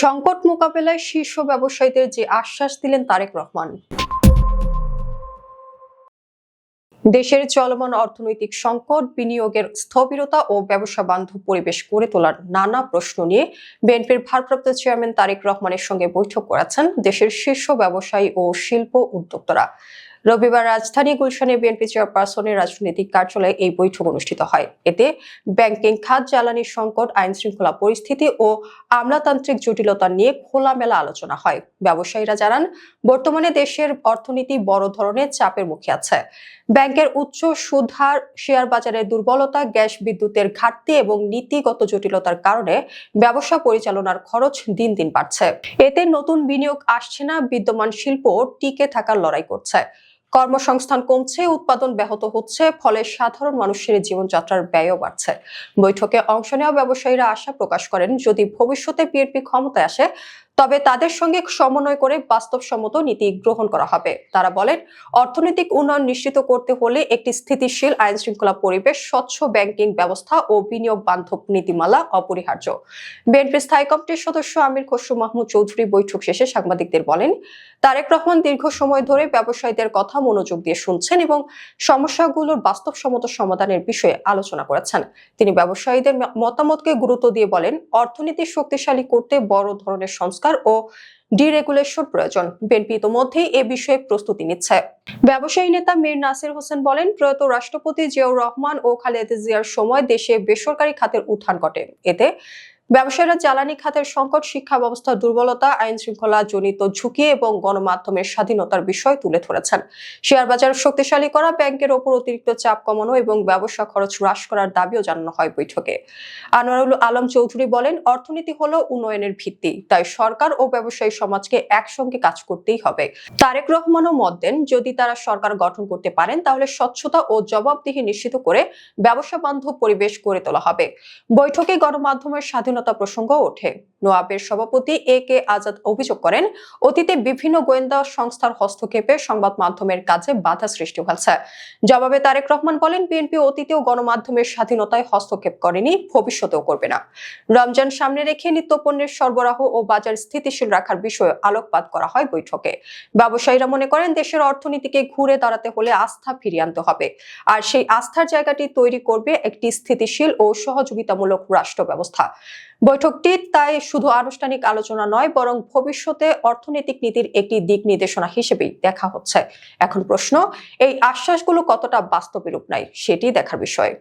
সংকট মোকাবেলায় শীর্ষ ব্যবসায়ীদের যে আশ্বাস দিলেন তারেক রহমান। দেশের চলমান অর্থনৈতিক সংকট, বিনিয়োগের স্থবিরতা ও ব্যবসা বান্ধব পরিবেশ গড়ে তোলার নানা প্রশ্ন নিয়ে বিএনপির ভারপ্রাপ্ত চেয়ারম্যান তারেক রহমানের সঙ্গে বৈঠক করেছেন দেশের শীর্ষ ব্যবসায়ী ও শিল্প উদ্যোক্তারা। রবিবার রাজধানী গুলশানে বিএনপি চেয়ারপারসনের রাজনৈতিক কার্যালয়ে এই বৈঠক অনুষ্ঠিত হয়। এতে ব্যাংকিং, খাত জ্বালানি সংকট আইন শৃঙ্খলা পরিস্থিতি ও আমলাতান্ত্রিক জটিলতা নিয়ে খোলামেলা আলোচনা হয়। ব্যবসায়ীরা জানান, বর্তমানে দেশের অর্থনীতি বড় ধরনের চাপের মুখে আছে। ব্যাংকের উচ্চ সুধার, শেয়ার বাজারের দুর্বলতা, গ্যাস বিদ্যুতের ঘাটতি এবং নীতিগত জটিলতার কারণে ব্যবসা পরিচালনার খরচ দিন দিন বাড়ছে। এতে নতুন বিনিয়োগ আসছে না, বিদ্যমান শিল্প টিকে থাকার লড়াই করছে। কর্মসংস্থান কমছে, উৎপাদন ব্যাহত হচ্ছে, ফলে সাধারণ মানুষের জীবনযাত্রার ব্যয়ও বাড়ছে। বৈঠকে অংশ নেওয়া ব্যবসায়ীরা আশা প্রকাশ করেন, যদি ভবিষ্যতে বিএনপি ক্ষমতায় আসে তবে তাদের সঙ্গে সমন্বয় করে বাস্তবসম্মত নীতি গ্রহণ করা হবে। তারা বলেন, অর্থনৈতিক উন্নয়ন নিশ্চিত করতে হলে একটি স্থিতিশীল আইন শৃঙ্খলা পরিবেশ, স্বচ্ছ ব্যাংকিং ব্যবস্থা ও বিনিয়োগ বান্ধব নীতিমালা অপরিহার্য। বিএনপি স্থায়ী কমিটির সদস্য আমির খসরু মাহমুদ চৌধুরী বৈঠক শেষে সাংবাদিকদের বলেন, তারেক রহমান দীর্ঘ সময় ধরে ব্যবসায়ীদের কথা মনোযোগ দিয়ে শুনছেন এবং সমস্যাগুলোর বাস্তবসম্মত সমাধানের বিষয়ে আলোচনা করেছেন। তিনি ব্যবসায়ীদের মতামতকে গুরুত্ব দিয়ে বলেন, অর্থনীতি শক্তিশালী করতে বড় ধরনের সংস্কার ও ডিরেগুলেশন প্রয়োজন। বিএনপি ইতোমধ্যেই এ বিষয়ে প্রস্তুতি নিচ্ছে। ব্যবসায়ী নেতা মীর নাসির হোসেন বলেন, প্রয়াত রাষ্ট্রপতি জিয়াউর রহমান ও খালেদা জিয়ার সময় দেশে বেসরকারি খাতের উত্থান ঘটে। এতে ব্যবসায়ীরা জ্বালানি খাতের সংকট, শিক্ষা ব্যবস্থার দুর্বলতা, আইন শৃঙ্খলা জনিত ঝুঁকি এবং গণমাধ্যমের স্বাধীনতার বিষয় তুলে ধরেছেন। শেয়ার বাজার শক্তিশালী করা, ব্যাংকের ওপর অতিরিক্ত চাপ কমানো এবং ব্যবসা খরচ হ্রাস করার দাবিও জানানো হয় বৈঠকে। আনোয়ারুল আলম চৌধুরী বলেন, অর্থনীতি হলো উন্নয়নের ভিত্তি, তাই সরকার ও ব্যবসায়ী সমাজকে একসঙ্গে কাজ করতেই হবে। তারেক রহমানও মত দেন, যদি তারা সরকার গঠন করতে পারেন, তাহলে স্বচ্ছতা ও জবাবদিহি নিশ্চিত করে ব্যবসা বান্ধব পরিবেশ গড়ে তোলা হবে। বৈঠকে গণমাধ্যমের স্বাধীনতা প্রসঙ্গ ওঠে। নোয়াবের সভাপতি এ কে আজাদ অভিযোগ করেন, অতীতে বিভিন্ন গোয়েন্দা সংস্থার হস্তক্ষেপে সংবাদ মাধ্যমের কাজে বাধা সৃষ্টি হয়েছে। জবাবে তারেক রহমান বলেন, বিএনপি অতীতেও গণমাধ্যমের স্বাধীনতায় হস্তক্ষেপ করেনি, ভবিষ্যতেও করবে না। রমজান সামনে রেখে নিত্যপণ্যের সরবরাহ ও বাজার স্থিতিশীল রাখার বিষয়ে আলোকপাত করা হয় বৈঠকে। ব্যবসায়ীরা মনে করেন, দেশের অর্থনীতিকে ঘুরে দাঁড়াতে হলে আস্থা ফিরিয়ে আনতে হবে। আর সেই আস্থার জায়গাটি তৈরি করবে একটি স্থিতিশীল ও সহযোগিতামূলক রাষ্ট্র ব্যবস্থা বৈঠকটি তাই শুধু আনুষ্ঠানিক আলোচনা নয়, বরং ভবিষ্যতে অর্থনৈতিক নীতির একটি দিক নির্দেশনা হিসেবেই দেখা হচ্ছে। এখন প্রশ্ন, এই আশ্বাসগুলো কতটা বাস্তবে রূপ নেয় সেটি দেখার বিষয়।